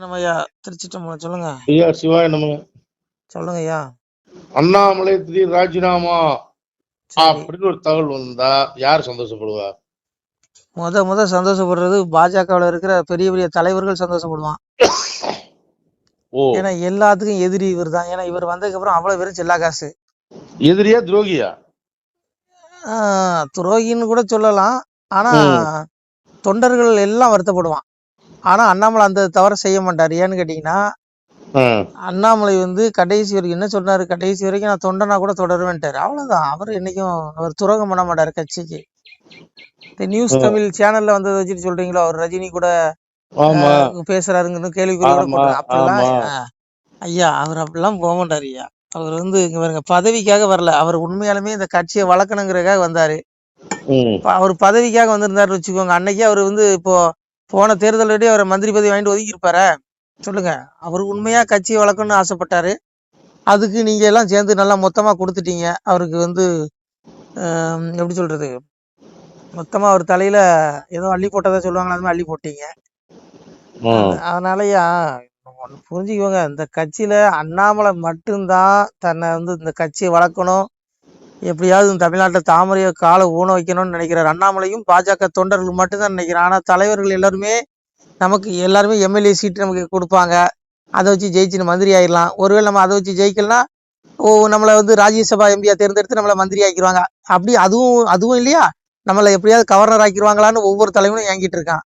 நம்ம ஐயா திருச்சிட்டம்பலம் சொல்லுங்க. ஐயா சிவாய நமங்க சொல்லுங்க ஐயா அண்ணாமலை திடீர் ராஜினாமா அப்படின்னு ஒரு தகவல் வந்தா யார் சந்தோஷப்படுவா? முத முத சந்தோஷப்படுறது பாஜகவுல இருக்கிற பெரிய பெரிய தலைவர்கள் சந்தோஷப்படுவான். ஏன்னா எல்லாத்துக்கும் எதிரி இவர் தான் ஏன்னா இவர் வந்ததுக்கு அப்புறம் அவ்வளவு வெறும் செல்லா காசு. எதிரியா துரோகியா? துரோகின்னு கூட சொல்லலாம். ஆனா. தொண்டர்கள் எல்லாம் வருத்தப்படுவான். ஆனா அண்ணாமலை அந்த தவறை செய்ய மாட்டாரு. ஏன்னு கேட்டீங்கன்னா அண்ணாமலை வந்து கடைசி வரைக்கும் என்ன சொன்னாரு? கடைசி வரைக்கும் நான் தொண்டனா கூட தொடருவேன்ட்டாரு. அவ்வளவுதான். அவர் என்னைக்கும் அவர் துரோகம் பண்ண மாட்டாரு கட்சிக்கு. இந்த நியூஸ். தமிழ் சேனல்ல வந்ததை வச்சுட்டு சொல்றீங்களோ? அவர் ரஜினி கூட பேசுறாருங்கன்னு கேள்விக்குறி கூட அப்படிலாம் ஐயா அவர் அப்படிலாம் போக மாட்டாரு ஐயா. அவர் வந்து இங்க பாருங்க பதவிக்காக வரல. அவர் உண்மையாலுமே இந்த கட்சியை வளர்க்கணுங்கிறதுக்காக வந்தாரு. அவர் பதவிக்காக வந்திருந்தாருன்னு வச்சுக்கோங்க. அன்னைக்கே அவர் வந்து இப்போ போன தேர்தலோடய அவர் மந்திரி பதவி வாங்கிட்டு ஒதுக்கி இருப்பாரு சொல்லுங்க. அவர் உண்மையா கட்சியை வளர்க்கணும்னு ஆசைப்பட்டாரு. அதுக்கு நீங்க எல்லாம் சேர்ந்து நல்லா மொத்தமா கொடுத்துட்டீங்க. அவருக்கு வந்து எப்படி சொல்றது? மொத்தமா அவர் தலையில ஏதோ அள்ளி போட்டதா சொல்லுவாங்களா அது மாதிரி அள்ளி போட்டீங்க. அதனாலயா ஒண்ணு புரிஞ்சுக்கோங்க. இந்த கட்சியில அண்ணாமலை மட்டும்தான் தன்னை வந்து இந்த கட்சியை வளர்க்கணும். எப்படியாவது இந்த தமிழ்நாட்டில் தாமரையை காலை ஊன வைக்கணும்னு நினைக்கிறார். அண்ணாமலையும் பாஜக தொண்டர்கள் மட்டும்தான் நினைக்கிறார். ஆனால் தலைவர்கள் எல்லாருமே நமக்கு எல்லாருமே எம்எல்ஏ சீட்டு நமக்கு கொடுப்பாங்க. அதை வச்சு ஜெயிச்சு மந்திரி ஆயிடலாம். ஒருவேளை நம்ம அதை வச்சு ஜெயிக்கலனா ஓ நம்மளை வந்து ராஜ்யசபா எம்பியா தேர்ந்தெடுத்து நம்மளை மந்திரி ஆக்கிடுவாங்க. அப்படி அதுவும் அதுவும் இல்லையா? நம்மளை எப்படியாவது கவர்னர் ஆக்கிடுவாங்களான்னு ஒவ்வொரு தலைவனும் ஏங்கிட்டு இருக்கான்.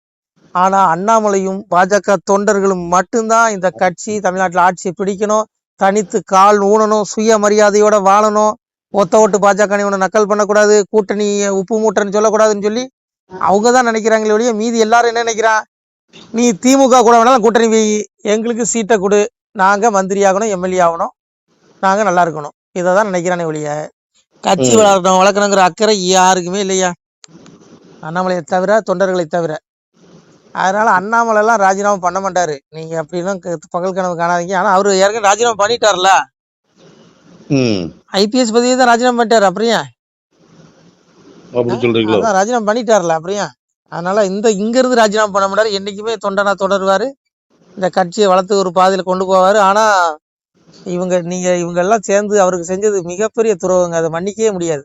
ஆனால் அண்ணாமலையும் பாஜக தொண்டர்களும் மட்டும்தான் இந்த கட்சி தமிழ்நாட்டில் ஆட்சியை பிடிக்கணும். தனித்து கால் ஊனணும் சுயமரியாதையோட வாழணும். ஒத்த ஓட்டு பாஜக இவனை நக்கல் பண்ணக்கூடாது கூட்டணி உப்பு மூட்டைன்னு சொல்லக்கூடாதுன்னு சொல்லி அவங்க தான் நினைக்கிறாங்களே ஒழிய மீதி எல்லாரும் என்ன நினைக்கிறான் நீ திமுக கூட வேணாலும் கூட்டணி வை எங்களுக்கு சீட்டை கொடு. நாங்க மந்திரி ஆகணும் எம்எல்ஏ ஆகணும். நாங்க நல்லா இருக்கணும். இதை தான் நினைக்கிறானே ஒழிய. கட்சி. வளர்க்கணும் வளர்க்கணுங்கிற அக்கறை யாருக்குமே இல்லையா? அண்ணாமலையை தவிர தொண்டர்களை தவிர. அதனால அண்ணாமலை எல்லாம் ராஜினாமா பண்ண மாட்டாரு. நீங்க அப்படிலாம் பகல் கனவு காணாதீங்க. ஆனா அவரு ஏற்கனவே ராஜினாமா பண்ணிட்டார்ல. ஐபிஎஸ் பதவியை தான் ராஜினாமா பண்ணிட்டாரு அப்புறம் ஏன் அப்படி சொல்றீங்களோ? ராஜினாமா பண்ணிட்டார்ல ஏன் அதனால இந்த இங்க இருந்து ராஜினாமா பண்ண மாட்டாரு என்னைக்குமே தொண்டனா தொடருவாரு. இந்த கட்சியை வளர்த்து ஒரு பாதையில கொண்டு போவாரு. ஆனா இவங்க நீங்க இவங்க எல்லாம் சேர்ந்து அவருக்கு செஞ்சது மிகப்பெரிய துரோகங்க. அதை மன்னிக்கவே முடியாது.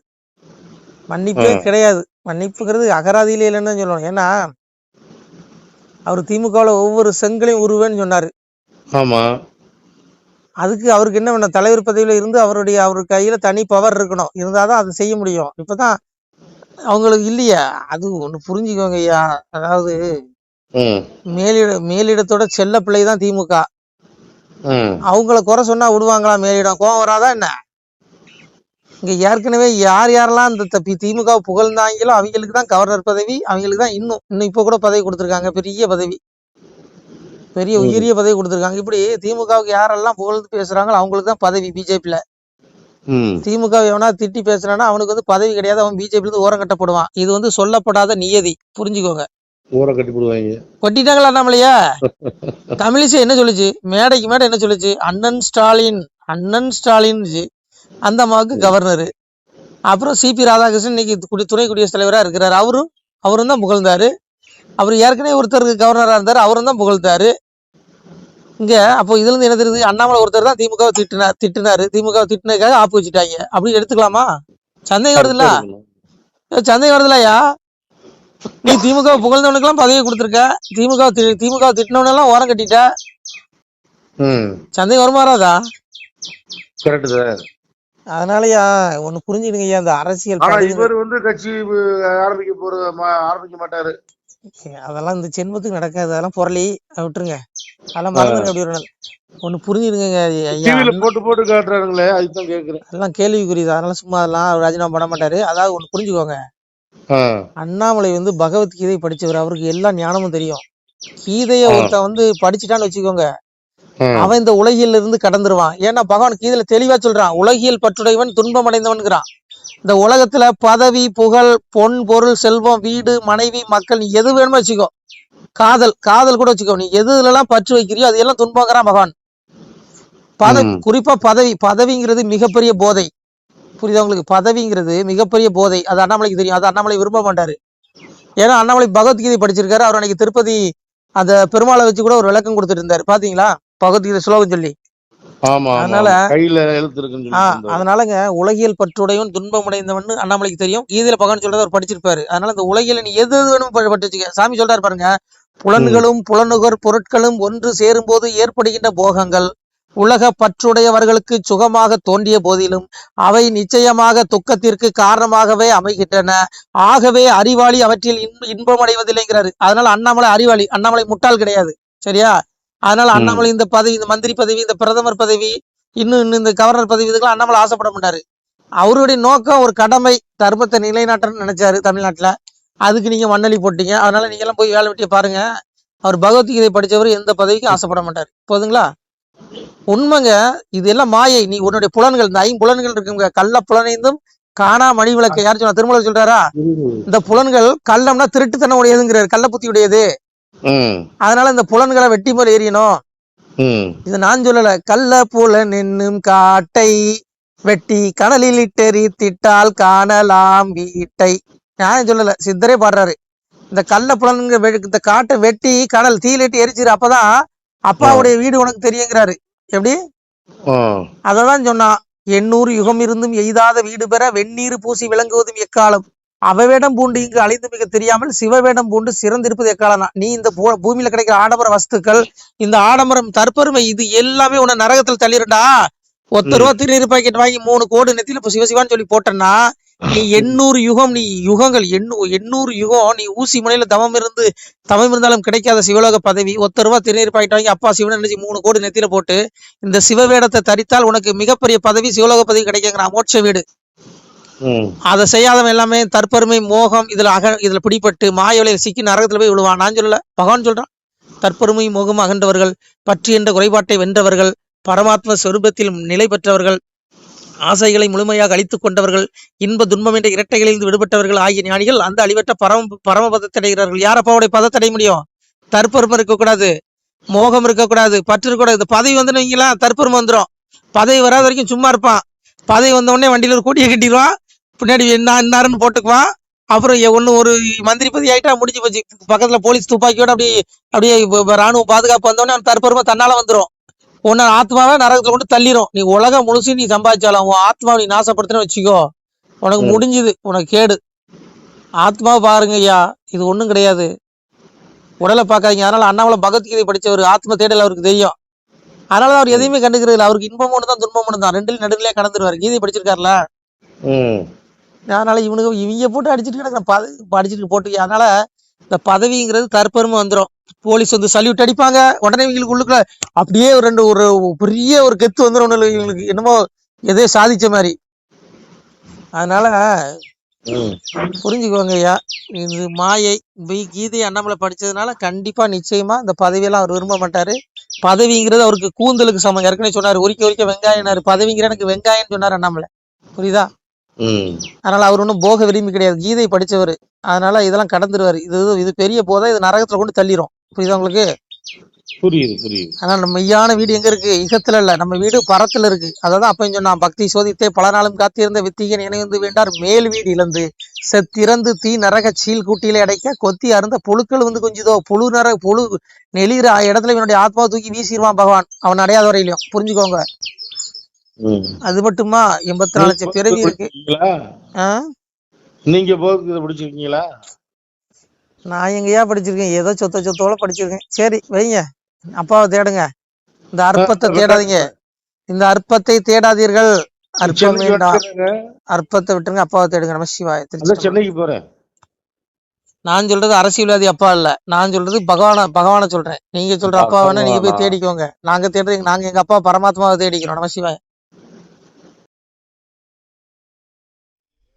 மன்னிப்பே. கிடையாது. மன்னிப்புங்கிறது அகராதியிலே இல்லைன்னு தான் சொல்லணும். ஏன்னா அவர் திமுகவுல ஒவ்வொரு செங்கலையும் உருவேன்னு சொன்னாரு. ஆமா. அதுக்கு அவருக்கு என்ன வேணும்? தலைவர் பதவியில இருந்து அவருடைய அவர் கையில தனி பவர் இருக்கணும். இருந்தாதான் அதை செய்ய முடியும். இப்பதான் அவங்களுக்கு இல்லையா. அது ஒண்ணு புரிஞ்சுக்கோங்க ஐயா. அதாவது மேலிட மேலிடத்தோட செல்ல பிள்ளை தான் திமுக அவங்கள குறை சொன்னா விடுவாங்களா மேலிடம்? கோவம் வராதா என்ன? இங்க ஏற்கனவே யார் யாரெல்லாம் இந்த திமுக புகழ்ந்தாங்களோ அவங்களுக்கு தான் கவர்னர் பதவி அவங்களுக்கு தான் இன்னும் இன்னும் இப்ப கூட பதவி கொடுத்துருக்காங்க. பெரிய பதவி. பெரிய. உயரிய பதவி கொடுத்துருக்காங்க. இப்படி திமுகவுக்கு யாரெல்லாம் புகழ்ந்து பேசுறாங்களோ அவங்களுக்கு தான் பதவி பிஜேபியில. திமுக எவனா திட்டி பேசுறானா அவனுக்கு வந்து பதவி கிடையாது. அவன் பிஜேபி இருந்து ஓரம் கட்டப்படுவான். இது வந்து சொல்லப்படாத நியதி. புரிஞ்சுக்கோங்க. ஊரை கட்டி போடுவாங்க. கொட்டிட்டாங்களா நம்மளையா? தமிழிசை என்ன சொல்லுச்சு? மேடைக்கு மேடை என்ன சொல்லுச்சு? அண்ணன் ஸ்டாலின் அண்ணன் ஸ்டாலின் அந்த அம்மாவுக்கு கவர்னர். அப்புறம் சிபி ராதாகிருஷ்ணன் இன்னைக்கு குடி- துணை குடியரசுத் தலைவரா இருக்கிறாரு. அவரும் அவரும் தான் புகழ்ந்தாரு. அவர் ஏற்கனவே ஒருத்தருக்கு கவர்னரா இருந்தாரு. அவரும் தான் புகழ்ந்தாரு. இங்க அப்போ இதுல இருந்து என்ன தெரியுது? அண்ணாமலை ஒருத்தர் தான் திமுக திட்டினார் திட்டினாரு. திமுக திட்டினதுக்காக ஆப்பு வச்சுட்டாங்க. அப்படி எடுத்துக்கலாமா? சந்தேகம் வருதுல்ல? சந்தேகம் வருதுலயா நீ திமுக புகழ்ந்தவனுக்கெல்லாம் பதவி கொடுத்துருக்க. திமுக திமுக திட்டினவனெல்லாம் ஓரம் கட்டிட்ட. சந்தேகம் வருமாறாதா கரெக்ட் தான் அதனாலயா ஒண்ணு புரிஞ்சுடுங்க அந்த அரசியல் இவர் வந்து கட்சி ஆரம்பிக்க போற ஆரம்பிக்க மாட்டாரு. அதெல்லாம் இந்த ஜென்மத்துக்கு நடக்காது. அதெல்லாம் புரளி. விட்டுருங்க. அதெல்லாம் மறந்துருங்க அப்படி ஒரு நாள். ஒண்ணு டிவில போட்டு போட்டு காட்டுறாங்களே அதுதான் கேக்குறேன். அதெல்லாம் கேள்விக்குரியது அதனால சும்மா அதெல்லாம் ராஜினாமா பண்ண மாட்டாரு. அதாவது ஒண்ணு புரிஞ்சுக்கோங்க. அண்ணாமலை வந்து பகவத்கீதை படிச்சவர். அவருக்கு எல்லா ஞானமும் தெரியும். கீதைய. ஒருத்தன் வந்து படிச்சுட்டான்னு வச்சுக்கோங்க. அவன் இந்த உலகியல்ல இருந்து கடந்துருவான். ஏன்னா பகவான் கீதையில தெளிவா சொல்றான். உலகியல் பற்றுடையவன் துன்பம் அடைந்தவன்கிறான் இந்த உலகத்துல பதவி புகழ் பொன் பொருள் செல்வம் வீடு மனைவி மக்கள் நீ எது வேணுமோ வச்சுக்கோ. காதல் காதல் கூட வச்சுக்கோ. நீ எதுல எல்லாம் பற்று வைக்கிறியோ அது எல்லாம் துன்பங்கிறான் பகவான் பதவி. குறிப்பா பதவி. பதவிங்கிறது மிகப்பெரிய போதை. புரியுதா உங்களுக்கு? பதவிங்கிறது மிகப்பெரிய போதை. அது அண்ணாமலைக்கு தெரியும். அது அண்ணாமலை விரும்ப மாட்டாரு. ஏன்னா அண்ணாமலை பகவத்கீதை படிச்சிருக்காரு. அவர் அன்னைக்கு திருப்பதி அந்த பெருமாளை வச்சு கூட ஒரு விளக்கம் கொடுத்துட்டு இருந்தாரு. பாத்தீங்களா? பகவத்கீதை ஸ்லோகம் சொல்லி. அதனால. கையில. அதனாலங்க உலகியல் பற்றுடையவன் துன்பம் அடைந்தவன் அண்ணாமலைக்கு தெரியும். கீதையில பகவான் சொல்றத அவர் படிச்சிருப்பாரு. அதனால இந்த உலகியல நீ எது வேணும் ப- பட்டு வச்சுக்க சாமி சொல்றாரு பாருங்க புலன்களும் புலனுகர் பொருட்களும் ஒன்று சேரும்போது ஏற்படுகின்ற போகங்கள். உலக பற்றுடையவர்களுக்கு சுகமாக தோன்றிய போதிலும் அவை நிச்சயமாக துக்கத்திற்கு காரணமாகவே அமைகின்றன. ஆகவே அறிவாளி அவற்றில் இன்ப இன்பம் அடைவதில்லைங்கிறாரு அதனால அண்ணாமலை அறிவாளி அண்ணாமலை முட்டாள் கிடையாது. சரியா? அதனால. அண்ணாமலை இந்த பதவி இந்த மந்திரி பதவி இந்த பிரதமர் பதவி இன்னும் இன்னும் இந்த கவர்னர் பதவி இதுக்கெல்லாம் அண்ணாமலை ஆசைப்பட மாட்டாரு. அவருடைய நோக்கம் ஒரு கடமை தர்மத்தை நிலைநாட்டணும்னு நினைச்சாரு தமிழ்நாட்டுல. அதுக்கு நீங்க மண்ணலி போட்டீங்க. அதனால நீங்க எல்லாம் போய் வேலை வெட்டிய பாருங்க. அவர் பகவத்கீதை படிச்சவர் எந்த பதவிக்கும் ஆசைப்பட மாட்டாரு. போதுங்களா? உண்மைங்க இது எல்லாம் மாயை. நீ உன்னுடைய புலன்கள் இந்த ஐம்புலன்கள் இருக்குங்க. கள்ள புலனைந்தும் காணா மணி விளக்கு. யார் சொன்னா திருமலை சொல்றாரா. இந்த புலன்கள் கள்ளம்னா திருட்டுத்தனம் உடையதுங்கிறாரு கள்ள புத்தி உடையது. அதனால இந்த புலன்களை வெட்டி போல எரியணும். இது நான் சொல்லல கள்ள புலன் என்னும் காட்டை வெட்டி கடலில் இட்டெறி திட்டால் காணலாம் வீட்டை. நான் சொல்லல சித்தரே பாடுறாரு. இந்த கள்ள புலன்கிற வெ- இந்த காட்டை வெட்டி கடல் தீயிலிட்டு எரிச்சிரு அப்பதான் அப்பாவுடைய வீடு உனக்கு தெரியுங்கிறாரு. எப்படி. அததான் சொன்னான் எண்ணூறு யுகம் இருந்தும் எய்தாத வீடு பெற வெந்நீர் பூசி விளங்குவதும் எக்காலம்? அவவேடம் பூண்டு இங்கு அழிந்து மிக தெரியாமல் சிவவேடம் பூண்டு சிறந்திருப்பது எக்காலம் நீ இந்த பூமியில கிடைக்கிற ஆடம்பர வஸ்துக்கள் இந்த ஆடம்பரம் தற்பெருமை இது எல்லாமே உன்னை நரகத்தில் தள்ளிருண்டா ஒத்த ரூபா திருநீர் பாக்கெட் வாங்கி மூணு கோடு நெத்தியில இப்ப சிவசிவான்னு சொல்லி போட்டேன்னா நீ எண்ணூறு யுகம் நீ யுகங்கள் எண்ணூ எண்ணூறு யுகம் நீ ஊசி முனையில தவம் இருந்து தவம் இருந்தாலும் கிடைக்காத சிவலோக பதவி ஒத்த ரூபா திருநீர் பாக்கெட் வாங்கி அப்பா சிவன் நினைச்சு மூணு கோடு நெத்தியில போட்டு இந்த சிவவேடத்தை தரித்தால் உனக்கு மிகப்பெரிய பதவி சிவலோக பதவி கிடைக்குங்கிற மோட்ச வீடு. அதை செய்யாதவன் எல்லாமே தற்பெருமை மோகம் இதுல அக இதுல பிடிபட்டு மாய சிக்கி நரகத்துல போய் விழுவான். நான் சொல்லல. பகவான் சொல்றான். தற்பெருமை மோகம் அகன்றவர்கள் பற்றி என்ற குறைபாட்டை வென்றவர்கள் பரமாத்ம சொரூபத்தில் நிலை பெற்றவர்கள் ஆசைகளை முழுமையாக அழித்துக் கொண்டவர்கள் இன்ப துன்பம் என்ற இரட்டைகளிலிருந்து விடுபட்டவர்கள் ஆகிய ஞானிகள் அந்த அழிவற்ற பரம பரமபதத்தை அடைகிறார்கள். யார் அப்பாவுடைய பதத்தை அடைய முடியும்? தற்பெருமை இருக்கக்கூடாது. மோகம் இருக்கக்கூடாது. பற்று இருக்கக்கூடாது. இந்த பதவி வந்து நீங்களா தற்பெருமை வந்துடும் பதவி வராத வரைக்கும் சும்மா இருப்பான். பதவி வந்த உடனே வண்டியில ஒரு கூட்டியை கட்டிடுவான். பின்னாடி என்ன என்னாருன்னு போட்டுக்குவான். அப்புறம் ஒண்ணு ஒரு மந்திரி பதவி ஆயிட்டா முடிஞ்சு போச்சு. பக்கத்துல போலீஸ் துப்பாக்கியோட அப்படியே அப்படியே ராணுவ பாதுகாப்பு வந்தோடனே தற்பெருமை தன்னால வந்துரும். உன்னை ஆத்மாவை நரகத்துல கொண்டு தள்ளிரும். நீ உலகம் முழுசு நீ சம்பாதிச்சாலும். உன் ஆத்மாவை நீ நாசப்படுத்தின வச்சுக்கோ. உனக்கு. முடிஞ்சுது. உனக்கு கேடு. ஆத்மாவை பாருங்க ஐயா. இது ஒண்ணும் கிடையாது. உடலை பார்க்காதீங்க. அதனால அண்ணாமலை பகவத்கீதை படிச்சவர் ஆத்ம தேடல் அவருக்கு தெரியும். அதனால அவர் எதையுமே கண்டுக்கிறது இல்லை அவருக்கு இன்பம் ஒன்று தான் துன்பம் ஒன்று தான் ரெண்டில் நடுநிலையா கடந்துருவாரு. கீதை படிச்சிருக்காருல. அதனால இவனுக்கு இவங்க போட்டு அடிச்சிட்டு கிடக்குற பதவி படிச்சுட்டு போட்டு அதனால இந்த பதவிங்கிறது தற்பெருமை வந்துடும் போலீஸ் வந்து சல்யூட் அடிப்பாங்க. உடனே இவங்களுக்கு உள்ளுக்குள்ள அப்படியே ஒரு ரெண்டு ஒரு பெரிய ஒரு கெத்து வந்துடும் இவங்களுக்கு என்னமோ எதையோ சாதிச்ச மாதிரி. அதனால. புரிஞ்சுக்கோங்க ஐயா. இது மாயை கீதை அண்ணாமலை படிச்சதுனால கண்டிப்பா நிச்சயமா இந்த பதவியெல்லாம் அவர் விரும்ப மாட்டாரு. பதவிங்கிறது அவருக்கு கூந்தலுக்கு சமம். ஏற்கனவே சொன்னாரு உரிக்க உரிக்க வெங்காயம்னாரு. பதவிங்கிற எனக்கு வெங்காயம் சொன்னார் அண்ணாமலை. புரியுதா. அதனால அவர் ஒன்றும் போக விரும்பி கிடையாது. கீதை படிச்சவர். அதனால இதெல்லாம் கடந்துருவாரு. இது இது பெரிய போதா இது நரகத்துல கொண்டு தள்ளிரும். புரியுதா உங்களுக்கு? புரியுது புரியுது. அதனால நம்ம மெய்யான வீடு எங்க இருக்கு? இகத்துல இல்ல. நம்ம வீடு பரத்துல இருக்கு. அதான் அப்பயும் சொன்னான் பக்தி சோதித்தே பல நாளும் காத்திருந்த வித்திகன் இணைந்து வேண்டார். மேல் வீடு இழந்து செத்திறந்து தீ நரக சீல் கூட்டியில அடைக்க கொத்தி அருந்த புழுக்கள் வந்து கொஞ்சிதோ புழு நர புழு நெளிகிற இடத்துல இவனுடைய ஆத்மாவை தூக்கி வீசிடுவான் பகவான். அவன் அடையாத வரையிலும். புரிஞ்சுக்கோங்க. அது மட்டுமா? எண்பத்தி நாலு லட்சம் பிறவி இருக்கு? நீங்க பகவத்கீதை படிச்சிருக்கீங்களா நான் எங்கேயா படிச்சிருக்கேன். ஏதோ சொத்த சொத்தோட படிச்சிருக்கேன். சரி வைங்க. அப்பாவை தேடுங்க. இந்த அற்பத்தை தேடாதீங்க. இந்த அற்பத்தை தேடாதீர்கள். அற்பம் வேண்டாம். அற்பத்தை விட்டுருங்க. அப்பாவை தேடுங்க. நம சிவாய. சென்னைக்கு போறேன். நான் சொல்றது அரசியல்வாதி அப்பா இல்ல நான் சொல்றது பகவான பகவான சொல்றேன். நீங்க சொல்ற அப்பா வேணா நீங்க போய்? தேடிக்கோங்க. நாங்க தேடுறது நாங்க எங்க அப்பா பரமாத்மாவை தேடிக்கிறோம். நம சிவாய.